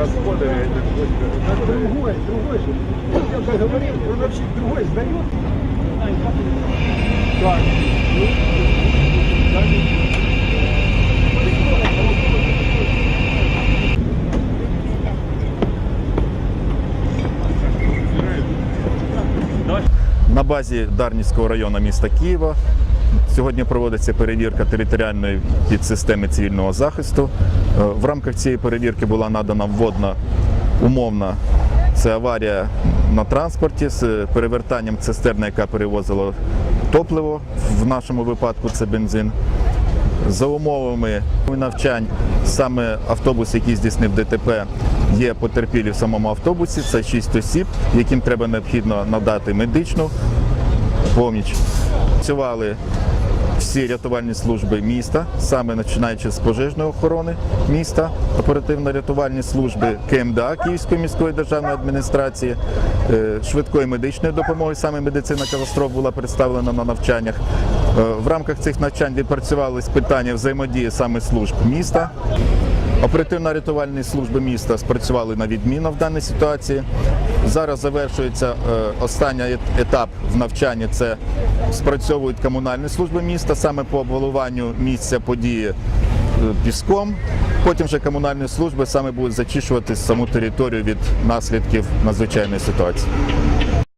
господаря это какой-то. Другой, другой же. Я договорил, продавщик другой сдает. Так. Базі Дарницького району міста Києва сьогодні проводиться перевірка територіальної підсистеми цивільного захисту. Е, В рамках цієї перевірки була надана вводна умовна. Це аварія на транспорті з перевертанням цистерни, яка перевозила топливо. В нашому випадку це бензин. За умовами навчань саме автобус, який здійснив ДТП, є потерпілі в самому автобусі. Це 6 осіб, яким треба необхідно надати медичну поміч. Працювали всі рятувальні служби міста, саме починаючи з пожежної охорони міста, оперативно-рятувальні служби КМДА Київської міської державної адміністрації, е, швидкої медичної допомоги. Саме медицина катастроф була представлена на навчаннях. Е, В рамках цих навчань відпрацювали питання взаємодії саме служб міста. Оперативно-рятувальні служби міста спрацювали на відмінно в даній ситуації. Зараз завершується е, останній етап в навчанні. Це спрацьовують комунальні служби міста саме по обвалуванню місця події е, піском. Потім вже комунальні служби саме будуть зачищувати саму територію від наслідків надзвичайної ситуації.